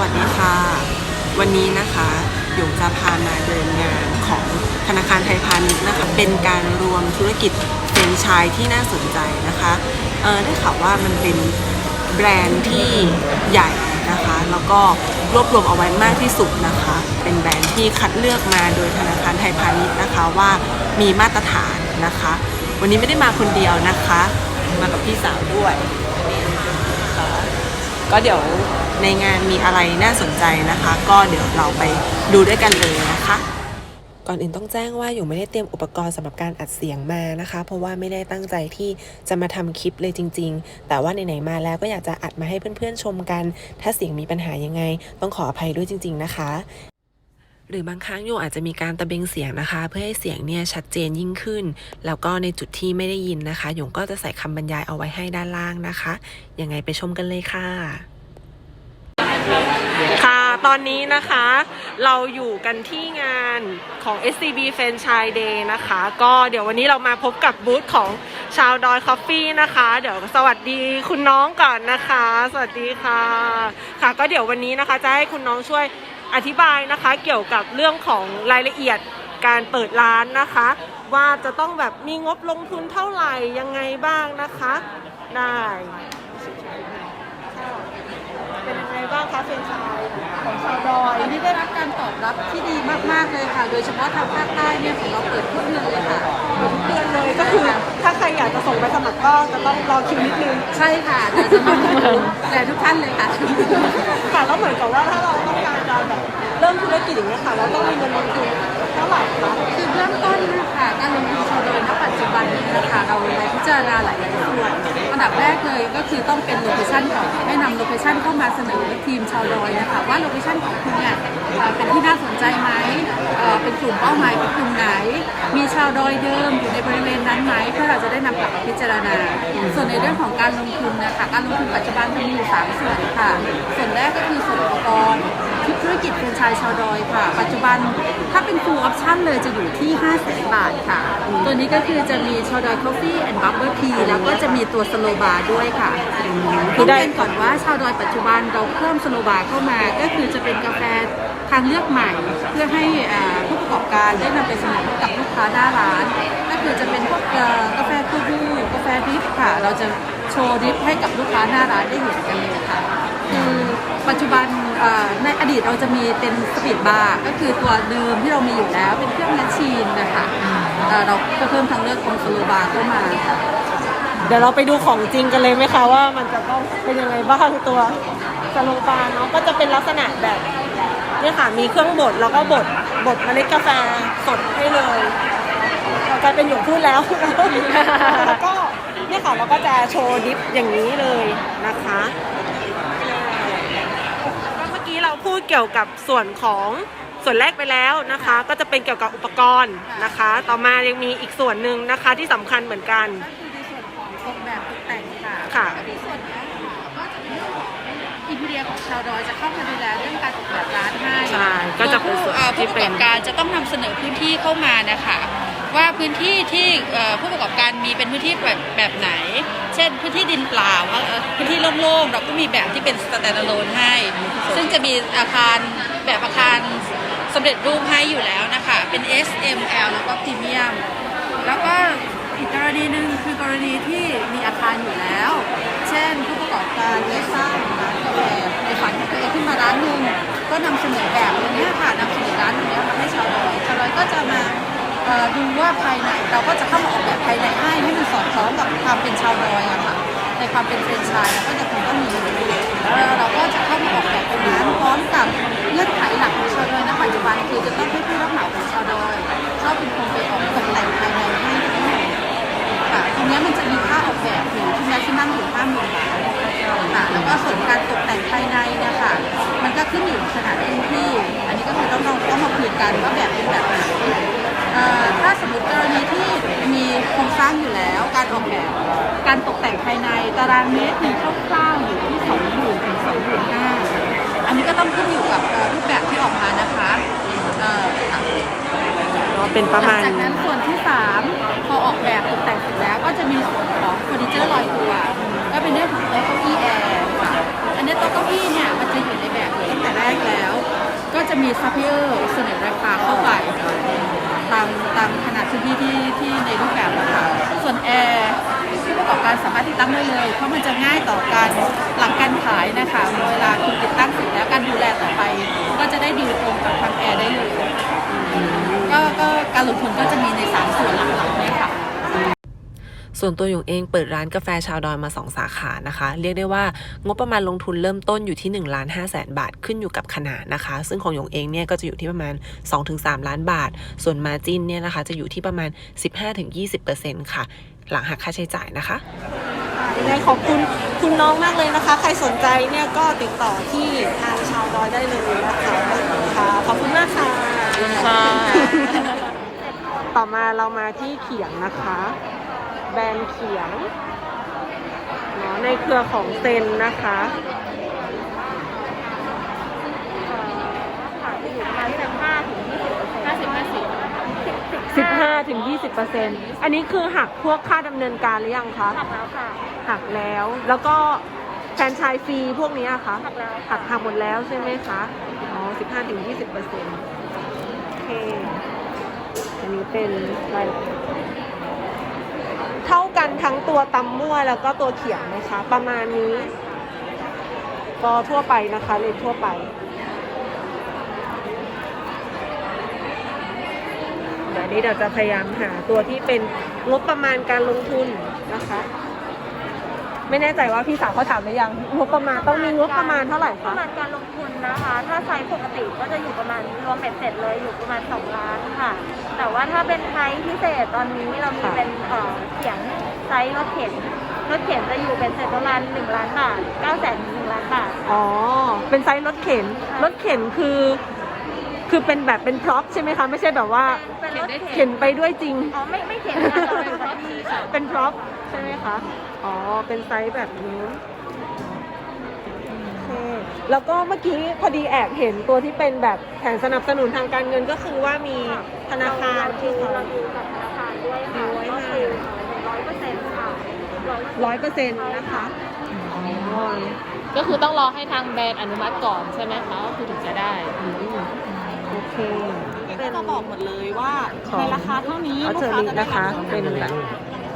วัสดีค่ะ วันนี้นะคะหยงจะพามาเดินงานของธนาคารไทยพาณิชย์นะคะ เป็นการรวมธุรกิจเฟรนไชส์ที่น่าสนใจนะคะเออได้ข่าวว่ามันเป็นแบรนด์ที่ใหญ่นะคะ แล้วก็รวบรวมเอาไว้มากที่สุดนะคะ เป็นแบรนด์ที่คัดเลือกมาโดยธนาคารไทยพาณิชย์นะคะว่ามีมาตรฐานนะคะ วันนี้ไม่ได้มาคนเดียวนะคะ มากับพี่สาวด้วย ก็เดี๋ยวในงานมีอะไรน่าสนใจนะคะ ก็เดี๋ยวเราไปดูด้วยกันเลยนะคะก่อนอื่นต้องแจ้งว่าอยู่ไม่ได้เตรียมอุปกรณ์สำหรับการอัดเสียงมานะคะ เพราะว่าไม่ได้ตั้งใจที่จะมาทำคลิปเลยจริง ๆ แต่ว่าไหนๆมาแล้วก็อยากจะอัดมาให้เพื่อนๆชมกัน ถ้าเสียงมีปัญหายังไง ต้องขออภัยด้วยจริง ๆ นะคะ หรือบางครั้งโยอาจจะมีการตะเบงเสียงนะคะ เพื่อให้เสียงเนี่ยชัดเจนยิ่งขึ้น แล้วก็ในจุดที่ไม่ได้ยินนะคะโยงก็จะใส่คำบรรยายเอาไว้ให้ด้านล่างนะคะยังไงไปชมกันเลยค่ะ ค่ะตอนนี้นะคะ เราอยู่กันที่งานของ SCB Franchise Day นะคะ ก็เดี๋ยววันนี้เรามาพบกับบูธของชาวดอยคอฟฟี่นะคะ เดี๋ยวสวัสดีคุณน้องก่อนนะคะ สวัสดีค่ะ ค่ะก็เดี๋ยววันนี้นะคะจะให้คุณน้องช่วย อธิบายนะคะเกี่ยวกับเรื่องของรายละเอียดการเปิดร้านนะคะ ว่าจะต้องแบบมีงบลงทุนเท่าไหร่ยังไงบ้างนะคะ ได้เป็นยังไงบ้างคะเฟรนไชส์ของชาวดอยนี่ได้รับการตอบรับที่ดีมาก ๆ เลยค่ะ โดยเฉพาะทางภาคใต้เนี่ยของเราเปิดทุกเดือนเลยค่ะทุกเดือนเลยก็คือถ้าใครอยากจะส่งไปสมัครก็จะต้องรอคิวนิดนึงใช่ค่ะแต่สมัครแต่ทุกท่านเลยค่ะ ค่ะแล้วเหมือนกับว่าถ้าเราต้องการ จะแบบเริ่มธุรกิจอย่างเงี้ยค่ะเราต้องมีเงินลงทุนเท่าไหร่คะคือเริ่มต้นนะคะการลงทุนชาวดยณปัจจุบันนี้นะคะเราพิจารณาหลายๆส่วนอันดับแรกเลยก็คือต้องเป็นโลเคชั่นก่อนให้นำโลเคชั่นเข้ามาเสนอทีมชาวดอยนะคะว่าโลเคชั่นของคุณเนี่ยเป็นที่น่าสนใจไหมเป็นกลุ่มเป้าหมายเป็นกลุ่มไหน มีชาวดอยเดิมอยู่ในบริเวณนั้นไหมเพื่อเราจะได้นำกลับมาพิจารณา ส่วนในเรื่องของการลงทุนนะคะการลงทุนปัจจุบันมีอยู่สามส่วนค่ะ ส่วนแรกก็คือส่วนอุปกรณ์ ธุรกิจเป็นไชายชาวดอยค่ะ ปัจจุบันถ้าเป็น full option เลยจะอยู่ที่ 5 0 0แสนบาทค่ะ ตัวนี้ก็คือจะมีชาวดอย Coffee and Bubble Tea แล้วก็จะมีตัวสโลบาร์ด้วยค่ะต้องเรียนก่อนว่าชาวดอยปัจจุบันเราเพิ่มสโลบาร์เข้ามา ก็คือจะเป็นกาแฟทางเลือกใหม่ เพื่อให้อ่าผู้ประกอบการได้นำไปเสนอให้กับลูกค้าหน้าร้าน ก็คือจะเป็นพวก ค่ะ เราจะโชว์ดริฟให้กับลูกค้าหน้าร้านได้เห็นกันเลยค่ะคือปัจจุบันเอ่อในอดีตเราจะมีเป็นสปีดบาร์ก็คือตัวเดิมที่เรามีอยู่แล้วเป็นเครื่องแมชชีนนะคะเอ่อเราก็เพิ่มทางเลือกของสโลบาร์เข้ามาค่ะเดี๋ยวเราไปดูของจริงกันเลยไหมคะว่ามันจะต้องเป็นยังไงบ้างตัวสโลบาร์เนาะก็จะเป็นลักษณะแบบเนี่ยค่ะมีเครื่องบดแล้วก็บดบดเมล็ดกาแฟสดให้เลยเรากลายเป็นหยงพูดแล้วแล้วก็ เนี่ยค่ะเราก็จะโชว์ดิฟอย่างนี้เลยนะคะก็เมื่อกี้เราพูดเกี่ยวกับส่วนของส่วนแรกไปแล้วนะคะ ก็จะเป็นเกี่ยวกับอุปกรณ์นะคะ ต่อมายังมีอีกส่วนหนึ่งนะคะที่สำคัญเหมือนกันก็คือในส่วนของออกแบบตกแต่งค่ะค่ะก็ในส่วนนี้ก็จะเป็นเรื่องของอินเดียของชาวดอยจะเข้ามาดูแลเรื่องการออกแบบร้านให้ใช่ก็จะเป็นส่วนเอ่อที่ผู้ปเป็ระกนอบการจะต้องนำเสนอพื้นที่เข้ามานะคะ ว่าพื้นที่ที่ผู้ประกอบการมีเป็นพื้นที่แบบแบบไหน เช่นพื้นที่ดินเปล่าพื้นที่โล่งๆเราก็มีแบบที่เป็นสแตนด์ a l o n e ให้ ซึ่งจะมีอาคารแบบอาคารสำเร็จรูปให้อยู่แล้วนะคะ เป็น S M L แล้วก็พรีเมียมแล้วก็อีกกรณีหนึ่งคือกรณีที่มีอาคารอยู่แล้ว เช่นผู้ประกอบการได้สร้างร้านกาแฟในฝันของตัวเองขึ้นมาร้านหนึ่งก็นำเสนอแบบตรงนี้ค่ะนำเสนอร้านตรงนี้มาให้ชาวดอยชาวดอยก็จะมา เอ่อดูว่าภายในเราก็จะเข้ามาออกแบบภายในให้ให้มันสอดคล้องกับความเป็นชาวดอยอะค่ะในความเป็นเฟรนไชส์เราก็จะคงต้องมีแล้วเราก็จะเข้ามาออกแบบตรงนั้นพร้อมกับเงื่อนไขหลักของชาวดอยณปัจจุบันคือจะต้องให้ผู้รับเหมาของชาวดอยเข้าเป็นคนไปออกตกแต่งภายในให้ทั้งหมดค่ะตรงนี้มันจะมีค่าออกแบบอยู่ที่แม้ที่นั่งอยู่ห้าหมื่นบาทค่ะแล้วก็ส่วนการตกแต่งภายในเนี่ยค่ะ มันก็ขึ้นอยู่กับขนาดพื้นที่ อันนี้ก็คือต้องลองต้องมาคุยกันว่าแบบเป็นแบบไหน ถ้าสมมติกรณีที่มีโครงสร้างอยู่แล้ว การออกแบบการตกแต่งภายในตารางเมตรหนึ่งคร่าวๆอยู่ที่สองหมื่นถึงสองหมื่นห้าอันนี้ก็ต้องขึ้นอยู่กับเอ่อรูปแบบที่ออกมานะคะเอ่อค่ะเป็นประหลัมาณ จากนั้นส่วนที่3พอออกแบบตกแต่งเสร็จแล้วก็จะมีส่วนของเฟอร์นิเจอร์ลอยตัว ก็เป็นเรื่องของโต๊ะเก้าอี้แอร์ค่ะอันนี้โต๊ะเก้าอี้เนี่ยมันจะอยู่ในแบบตั้งแต่็จะมีซัพพลายเออร์เสนอราคาเข้าไปตามตามขนาดพื้นที่ที่ที่ในรูปแบบนะคะส่วนแอร์ผู้ประกอบการสามารถติดตั้งได้เลย เพราะมันจะง่ายต่อการหลังการขายนะคะเวลาคุณติดตั้งเสร็จแล้วการดูแลต่อไป ก็จะได้ดีลตรงกับทางแอร์ได้เลยก็ก็การลงทุนก็จะมีในสามส่วนหลักๆ ส่วนตัวหยงเองเปิดร้านกาแฟชาวดอยมา 2 สาขานะคะ เรียกได้ว่างบประมาณลงทุนเริ่มต้นอยู่ที่1ล้าน5แสนบาทขึ้นอยู่กับขนาดนะคะ ซึ่งของหยงเองเนี่ยก็จะอยู่ที่ประมาณ 2-3 ล้านบาท ส่วนมาจินเนี่ยนะคะจะอยู่ที่ประมาณ 15-20%ค่ะ หลังหักค่าใช้จ่ายนะคะยังไงขอบคุณคุณน้องมากเลยนะคะ ใครสนใจเนี่ยก็ติดต่อที่ทางชาวดอยได้เลยนะคะค่ะขอบคุณมากค่ะต่อมาเรามาที่เขียงนะคะ แบรนด์เขียงเนาะในเครือของเซนนะคะขายอยู่ประมาณสิบห้าถึงยี่สิบเปอร์เซ็นต์ห้าสิบห้าสิบสิบห้าถึงยี่สิบเปอร์เซ็นต์อันนี้คือหักพวกค่าดำเนินการหรือยังคะหักแล้วค่ะหักแล้ว แล้วก็แฟรนไชายฟรีพวกนี้อะคะหักแล้วหักหักหมดแล้วใช่ไหมคะอ๋อสิบห้าถึงยี่สิบเปอร์เซ็นต์โอเค อันนี้เป็นรายละ เท่ากันทั้งตัวตำมั่วแล้วก็ตัวเขียงนะคะ ประมาณนี้ ก็ทั่วไปนะคะเลยทั่วไปเดี๋ยวนี้เราจะพยายามหาตัวที่เป็นงบประมาณการลงทุนนะคะ ไม่แน่ใจว่าพี่สาวเขาถามหรือยังงบประมาณต้องมีงบประมาณเท่าไหร่ปคะระมาณการลงทุนนะคะ ถ้าไซส์ปกติก็จะอยู่ประมาณรวมเบ็ดเสร็จเลยอยู่ประมาณ 2 ล้านค่ะ แต่ว่าถ้าเป็นไซส์พิเศษตอนนี้เรามีเป็นเอ่อเขียงไซส์รถเข็นรถเข็นจะอยู่เป็นเสร็จประมาณ1ล้านบาท9แสนถึง1ล้านบาท อ๋อเป็นไซส์รถเข็นรถเข็นคือ คือเป็นแบบเป็นพร็อพใช่ไหมคะไม่ใช่แบบว่าเป็นรถเข็นไปด้วยจริง อ๋อไม่ไม่เข็นค่ะเราเป็นรถที่ค่ะเป็นพร็อพใช่ไหมคะ อ๋อ เป็นไซส์แบบนี้โอเคแล้วก็เมื่อกี้พอดีแอบเห็นตัวที่เป็นแบบแผนสนับสนุนทางการเงินก็คือว่ามีธนาคารที่เราเขาดูกับธนาคารด้วยค่ะดูไว้ก็มาคือร้อยเปอร์เซ็นต์ค่ะร้อยเปอร์เซ็นต์นะคะ อ๋อ ก็คือต้องรอให้ทางแบรนด์อนุมัติก่อนใช่ไหมคะก็คือถึงจะได้อืมโอเคก็จะบอกหมดเลยว่าของในราคาเท่านี้อัลลูเทกอค้าริจะได้นะคะรับเป็นแบบ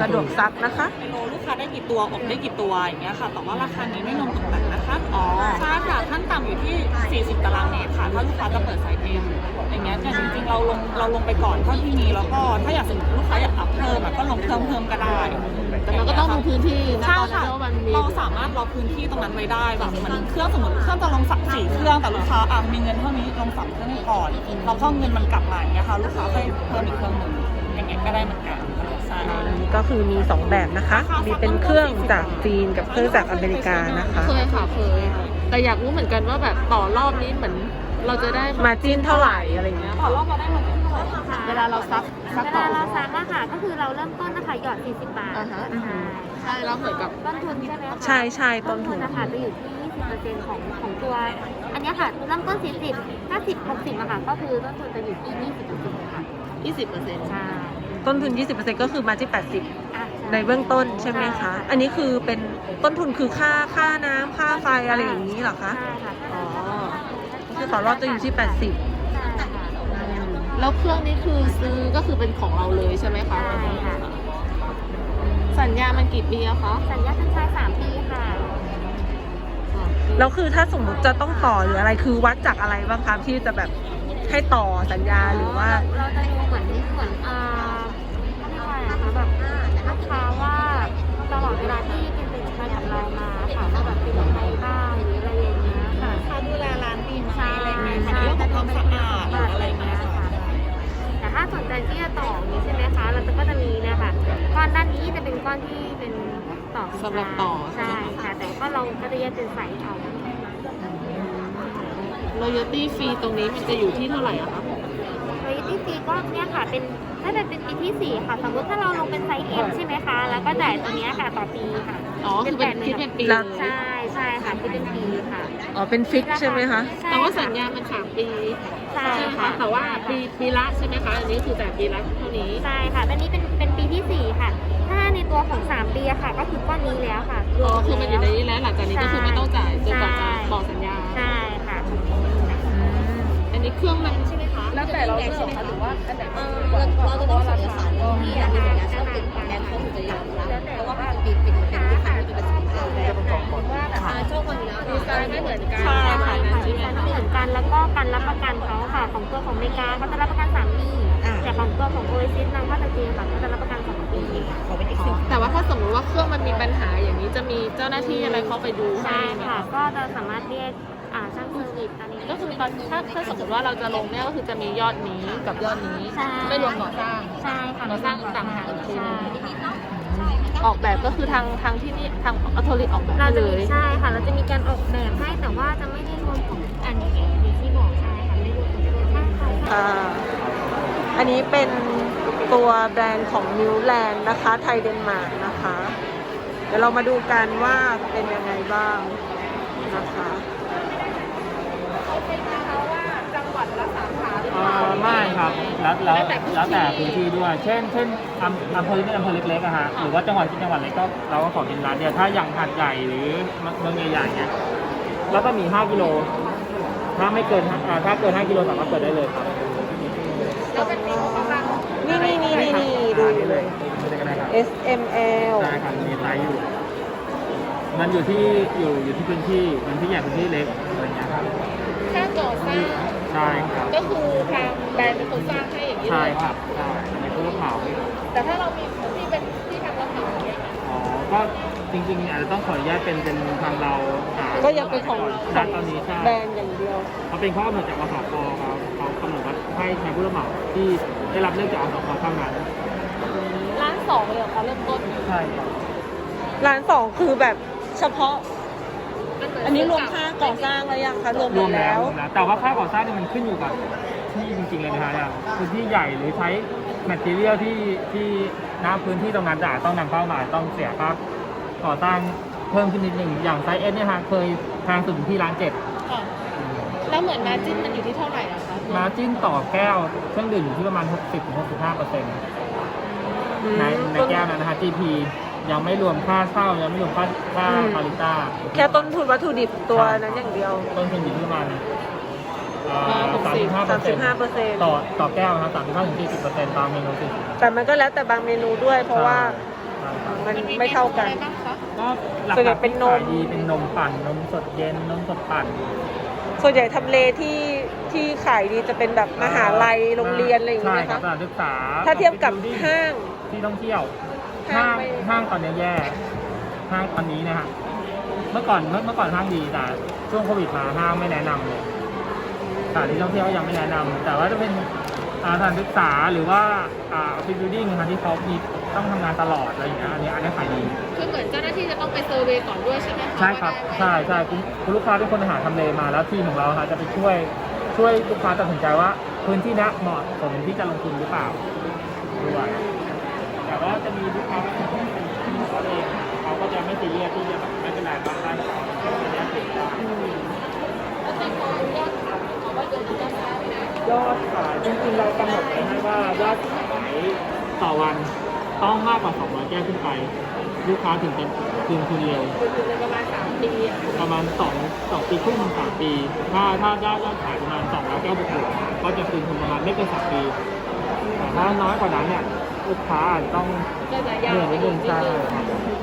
สะดวกซักนะคะกิโลลูกค้าได้กี่ตัวอบได้กี่ตัวอย่างเงี้ยค่ะแต่ว่าราคานี้ไม่รวมตกแต่งนะคะอ๋อใช่ค่ะขั้นต่ำอยู่ที่ 40 ตารางเมตรค่ะถ้าลูกค้าจะเปิดไซส์เอ็มอย่างเงี้ยแต่จริงๆเราลงเราลงไปก่อนเท่าที่มีแล้วก็ถ้าอยากสมมติลูกค้าอยากอัพเพิ่มอะก็ลงเพิ่มเพิ่มก็ได้แต่มันก็ต้องดูพื้นที่นะใช่ตอนนั้ค่ะนว่ามันมีเราสามารถล็อกพื้นที่ตรงนั้นไว้ได้แบบเหมือนเครื่องสมมติเครื่องจะลงสักสี่เครื่องแต่ลูกค้าอะมีเงินเท่านี้ลงสามเครื่องให้ก่อนแล้วพอเงินมันกลับมาอย่างเงี้ยค่ะลูกค้าให้เพิ่มอีกเครื่องหนึ่งอย่างเงี้ยก็ได้เหมือนกัน ใช่ก็คือมี 2 แบบนะคะ มีเป็นเครื่องจากจีนกับเครื่องจากอเมริกานะคะ เคยค่ะเคย แต่อยากรู้เหมือนกันว่าแบบต่อรอบนี้เหมือนเราจะได้มาจิ้นเท่าไหร่อะไรเงี้ยต่อรอบเราได้มาที่เท่าไหร่คะเวลาเราซักซักเวต่อลาเราซักอะค่ะ ก็คือเราเริ่มต้นนะคะหยอด 40 บาทอ่าฮะ ใช่ใช่แล้วเหมือนกับ ต้นทุนใช่ไหมคะใช่ใช่ต้นทุนนะคะจะอยู่ที่ 20%ของของตัว อันเนี้ยค่ะเริ่มต้น 40 50 60อะค่ะก็คือต้นทุนจะอยู่ที่ 20%ค่ะ20เปอร์เซ็นต์ใช่ ต้นทุน 20%ก็คือมาที่ 80อะช่ในเบื้องต้นใช่ไหมคะ อันนี้คือเป็นต้นทุนคือค่าค่าน้ำค่าไฟอะไรอย่างนี้เหรอคะ ใช่ค่ะอ๋อ คือต่อรอบจะอยู่ที่ 80 ใช่ค่ะ แล้วเครื่องนี้คือซื้อก็คือเป็นของเราเลยใช่ไหมคะใช่ค่ะ สัญญามันกี่ปีอะคะสัญญาเป็นชาย3ปีค่ะแล้วคือถ้าสมมุติจะต้องต่อหรืออะไรคือวัดจากอะไรบ้างคะที่จะแบบให้ต่อสัญญาหรือว่า เราจะดูเหมือนเหมือนอ่า เวลาที่เป็นเป็นไปกับเรามาค่ะว่าแบบเป็นยังไงบ้างหรืออะไรอย่างเงี้ยค่ะ ค่าดูแลร้านดีไหมใช่อะไรเงี้ยค่ะใช่เรื่องของความสะอาดหรืออะไรเงี้ยค่ะแต่ถ้าสนใจที่จะต่ออย่างนี้ใช่ไหมคะเราจะก็จะมีเนะคะก้อนด้านนี้จะเป็นก้อนที่เป็นต่อสำหรับต่อใช่ค่ะแต่ก็เราก็จะแยกเป็นไซส์เอารอยัลตี้ฟรีตรงนี้มันจะอยู่ที่เท่าไหร่อะคะโดยที่ฟรีก็เนี่ยค่ะเป็น ถ้าจะเป็นปีที่สี่ค่ะ สมมติถ้าเราลงเป็นไซส์ M ใช่ไหมคะ แล้วก็จ่ายตัวเนี้ยค่ะต่อปีค่ะอ๋อคือเป็นคิดเป็นปีแล้เลวยใช่ใช่ค่ะที่เป็นปีค่ะอ๋อ เป็นฟิกใช่ไหมคะ ใช่แต่ว่าสัญญามันสามปีใช่ใช่ไหมค่ะคะแต่ว่าปีปีละใช่ไหมคะอันนี้คือแต่ปีละเท่านี้ ใช่ค่ะอันนี้เป็นเป็นปีที่สี่ค่ะ ถ้าในตัวของสามปีอะค่ะ ก็คือก้อนนี้แล้วค่ะรอ๋วอมคือมันอยู่ในแล้วนี้แล้วหลังจากนี้ก็คือไม่ต้องจ่ายจนกว่าจะบอกสัญญา ใช่ค่ะ อันนี้เครื่องมันใช่ไหมคะ แล้วแต่เราเลือกค่ะหรือว่าอันไหนมันถูกกว่าเราจะต้องส่งเอกสารที่อยากเป็นสัญญาเช่าตึกแบงค์เขาถึงจะยอมรับเพราะว่ามันเป็นเป็นเป็นลูกค้าที่เป็นประสิทธิภาพว่าแบบอ่าชอบคนอยู่แล้วดีไซน์ไม่เหมือนกันใช่ค่ะดีไซน์ไม่เหมือนกันแล้วก็การรับประกันเขาค่ะของตัวของอเมริกาเขาจะรับประกันสามปีแต่ของตัวของโอเอซิสนำเข้าจากจีนค่ะเขาจะรับประกันสองปีแต่ว่าถ้าสมมติว่าเครื่องมันมีปัญหาอย่างนี้จะมีเจ้าหน้าที่อะไรเข้าไปดูให้ใช่ไหมค่ะ ก็จะสามารถเรียกอ่าช่างเซอร์วิสตอนนี้ ก็คือตอนถ้าถ้าสมมติว่าเราจะลงเนี่ยก็คือจะมียอดนี้กับยอดนี้ ใช่ ไม่รวมก่อสร้างใช่ค่ะก่อสร้างต่างหากอีกทีใช่นึงค่ะออกแบบก็คือทางทางที่นี่ทางออโตริออกแบบเราให้จะเลมีย ใช่ค่ะ เราจะมีการออกแบบให้แต่ว่าจะไม่ได้รวมของอันนี้ที่บอกใช่ค่ะไม่รวมของตัวช่างเขาค่ะ อ่าอันนี้เป็นตัวแบรนด์ของนิวแลนด์นะคะ ไทยเดนมาร์กนะคะ เดี๋ยวเรามาดูกันว่าเป็นยังไงบ้างนะคะ เอ่อไม่ครับ แล้วแล้วแล้วแต่พื้นที่ด้วย เช่น เช่นอำอำเภอที่เป็นอำเภอเล็กๆอะฮะ หรือว่าจังหวัดที่จังหวัดเล็กก็เราก็ขอเป็นร้านเดียว ถ้าอย่างหาดใหญ่หรือเมืองใหญ่ๆเนี่ย แล้วก็มี 5 กิโล ถ้าไม่เกินอ่าถ้าเกิน 5 กิโลสามารถเปิดได้เลยครับนี่นี่นี่นี่นี่ดูอ่านี่เลยดูเลยก็ได้ครับ S M L ได้ครับมีไซส์อยู่ มันอยู่ที่อยู่อยู่ที่พื้นที่พื้นที่ใหญ่พื้นที่เล็กอะไรอย่างเงี้ยครับถ้าก่อสร้าง ใช่ครับก็คือทางแบรนด์เป็นคนสร้างให้อย่างนี้เลใช่ยครับใช่ในผู้รับเหมาแต่ถ้าเรามีที่เป็นที่ทำรับเหมาอย่างเงี้ยค่ะอ๋อก็จริงๆอาจจะต้องขออนุญาตเป็นเป็นทางเราอ่าก็ยังเป็นของณตอนนี้ใช่แบรนด์อย่างเดียว เขาเป็นข้อกำหนดจากอสกครับเขากำหนดว่าให้ใช้ผู้รับเหมาที่ได้รับเลือกจากอสกเท่านั้นร้านสองเลยเหรอคะเริ่มต้นใช่ครับร้านสองคือแบบเฉพาะมัเหมือันนี้รวมค่า ก่อสร้างแล้วยังคะรวมหรมวดมแล้แล้วว รวมแล้ว แต่ว่าค่าก่อสร้างเนี่ยมันขึ้นอยู่กับที่จริงๆเลยนะฮะอย่างพื้นที่ใหญ่หรือใช้แมทเทียลที่ที่หน้าพื้นที่ตรงนั้นจะอาจต้องนำเข้ามาต้องเสียค่าก่อสร้างเพิ่มขึ้นนิดหนึ่งอย่างไซส์เอสเนี่ยฮะเคยแพงสุดอยู่ที่ร้านเจ็ดค่ะแล้วเหมือนมาจิ้นมันอยู่ที่เท่าไหร่อะคะมาจิ้นต่อแก้วเครื่องดื่มอยู่ที่ประมาณ 60-65เปอร์เซ็นต์ในในแก้วนั้นนะฮะ GP ยังไม่รวมค่าเช่ายังไม่รวมค่าค่าอืม ปาริต้าแค่ต้นทุนวัตถุดิบตัวนั้นอย่างเดียว ต้นทุนอยู่ที่ประมาณสามสิบห้าเปอร์เซ็นต์35เปอร์เซ็นต์ต่อต่อแก้วนะครับสามสิบห้าถึงสี่สิบเปอร์เซ็นต์ตามเมนูสิแต่มันก็แล้วแต่บางเมนูด้วย เพราะว่าใช่ครับมันไม่เท่ากัน อะไรบ้างคะก็หลัส่วนใหญ่กๆเป็นที่นมขายดีเป็นนมปั่นนมสดเย็นนมสดปั่น ส่วนใหญ่ทำเลที่ที่ขายดีจะเป็นแบบมหาลัยโรงเรียนอะไรอย่างเงี้ยใช่ไหมครัคะบสถานศึกษาถ้าเทียบกับ building ห้างที่ท่องเที่ยว ห้าห้างงไม่ห้างตอนนี้แย่ ห้างตอนนี้นะฮะเมื่อก่อนเมื่อเมื่อก่อนห้างดีแต่ช่วงโควิดมาห้างไม่แนะนำเลยสถานที่ท่องเที่ยวก็ยังไม่แนะนำแต่ว่าจะเป็นอ่าสถานศึกษาหรือว่าอ่าออฟฟิศบิลดิ้งที่เขามีต้องทำงานตลอดอะไรอย่างเงี้ยอันนี้อันนี้ขายดี คือเหมือนเจ้าหน้าที่จะต้องไปเซอร์เวย์ก่อนด้วยใช่ไหมคะใช่ครับว่าได้ไหมใช่ใช่คุณคุณลูกค้าเป็นคนหาทำเลมาแล้วทีมของเราค่ะจะไปช่วยช่วยลูกค้าตัดสินใจว่า พื้นที่นี้เหมาะสมที่จะลงทุนหรือเปล่าด้วย แต่ว่าจะมีลูกค้าบางคนที่เป็นที่ขอเขาเองเขาก็จะไม่ซีเรียสที่จะแบบไม่เป็นไรบางได้ของเขาอันนี้ติดได้แล้วในความยอดขายเขาว่าเดือนละเท่าไหร่ยอดขายจริงๆเรากำหนดไว้ให้ว่ายอดขายต่อวันต้องมากกว่า 200 แก้วขึ้นไป ลูกค้าถึงจะคืนทุนเร็วคือประมาณสามปีอะประมาณ2 2ปีครึ่งถึง3ปี ถ้าถ้ายอดยอดขายประมาณ200แก้วบวกๆก็จะคืนทุนประมาณไม่เกิน3ปีแต่ถ้าน้อยกว่านั้นเนี่ย ลูกค้าอาจจะต้องก็จะเหยาวนื่อยนิดนึงนิดใช่นึง